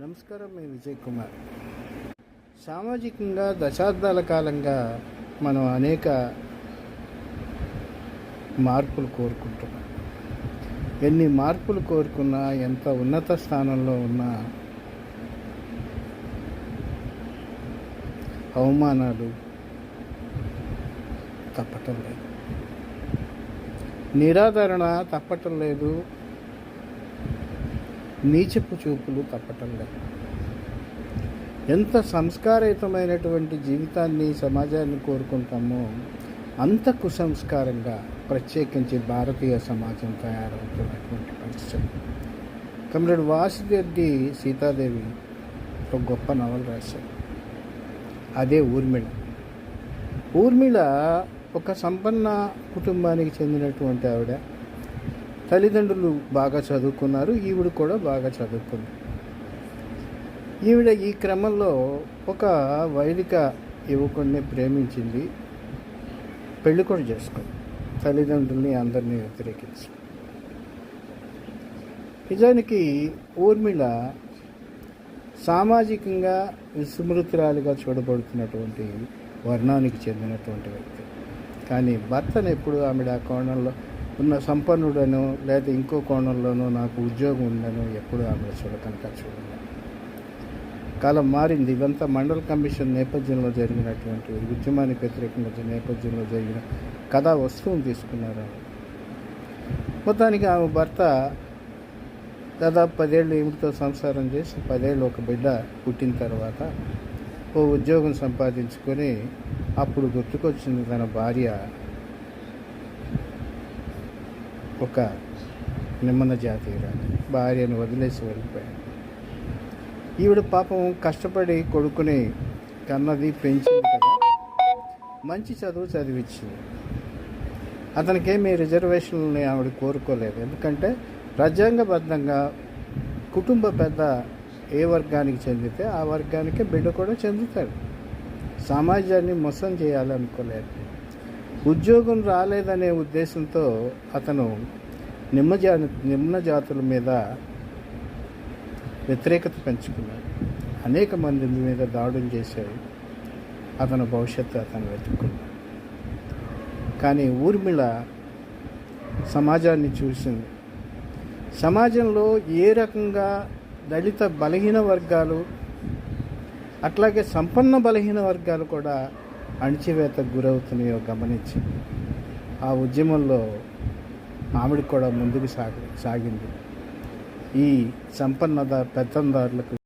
నమస్కారం నేను విజయ్ కుమార్. సామాజికంగా దశాబ్దాల కాలంగా మనం అనేక మార్పులు కోరుకుంటున్నాం. ఎన్ని మార్పులు కోరుకున్నా ఎంత ఉన్నత స్థానంలో ఉన్నా అవమానాలు తప్పటం లేదు. నిరాదరణ తప్పటం లేదు. నీచపు చూపులు తప్పటం లేదు. ఎంత సంస్కారయుతమైనటువంటి జీవితాన్ని సమాజాన్ని కోరుకుంటామో అంత కుసంస్కారంగా ప్రత్యేకించి భారతీయ సమాజం తయారవుతున్నటువంటి పరిస్థితి. కమ్రేడ్ వాసుదెడ్డి సీతాదేవి ఒక గొప్ప నవల రాశారు. అదే ఊర్మిళ. ఊర్మిళ ఒక సంపన్న కుటుంబానికి చెందినటువంటి ఆవిడ. తల్లిదండ్రులు బాగా చదువుకున్నారు ఈవిడ కూడా బాగా చదువుకుంది. ఈవిడ ఈ క్రమంలో ఒక వైదిక యువకుడిని ప్రేమించింది పెళ్ళి కూడా చేసుకుంది తల్లిదండ్రుల్ని అందరినీ వ్యతిరేకించి నిజానికి ఊర్మిళ సామాజికంగా విస్మృతురాలుగా చూడబడుతున్నటువంటి వర్ణానికి చెందినటువంటి వ్యక్తి. కానీ భర్తను ఎప్పుడు ఆమె ఆ కోణంలో ఉన్న సంపన్నుడను లేదా ఇంకో కోణంలోనూ నాకు ఉద్యోగం ఉందను ఎప్పుడు ఆమె చూడకనుక చూడండి కాలం మారింది. ఇదంతా మండల కమిషన్ నేపథ్యంలో జరిగినటువంటి ఉద్యమానికి వ్యతిరేకంగా నేపథ్యంలో జరిగిన కథా వస్తువును తీసుకున్నారు మొత్తానికి ఆమె భర్త దాదాపు పదేళ్ళు ఏమిటితో సంసారం చేసి పదేళ్ళు ఒక బిడ్డ పుట్టిన తర్వాత ఓ ఉద్యోగం సంపాదించుకొని అప్పుడు గుర్తుకొచ్చింది తన భార్య ఒక నిమ్మన జాతీయురాలు భార్యను వదిలేసి వెళ్ళిపోయాడు. ఈవిడ పాపం కష్టపడి కొడుకుని కన్నది పెంచింది కదా. మంచి చదువు చదివించింది. అతనికేమీ రిజర్వేషన్లని ఆవిడ కోరుకోలేదు. ఎందుకంటే రాజ్యాంగబద్ధంగా కుటుంబ పెద్ద ఏ వర్గానికి చెందితే ఆ వర్గానికి బిడ్డ కూడా చెందుతాడు. సమాజాన్ని మోసం చేయాలనుకోలేదు. ఉద్యోగం రాలేదనే ఉద్దేశంతో అతను నిమ్మ జా నిమ్న జాతుల మీద వ్యతిరేకత పెంచుకున్నాడు. అనేక మంది మీద దాడులు చేశాడు. అతని భవిష్యత్తు అతను వెతుక్కున్నాడు. కానీ ఊర్మిళ సమాజాన్ని చూసింది. సమాజంలో ఏ రకంగా దళిత బలహీన వర్గాలు అట్లాగే సంపన్న బలహీన వర్గాలు కూడా అణిచివేతకు గురవుతున్నాయో గమనించి ఆ ఉద్యమంలో ఆవిడ కూడా ముందుకు సాగి సాగింది. ఈ సంపన్నద పెత్తందారులకు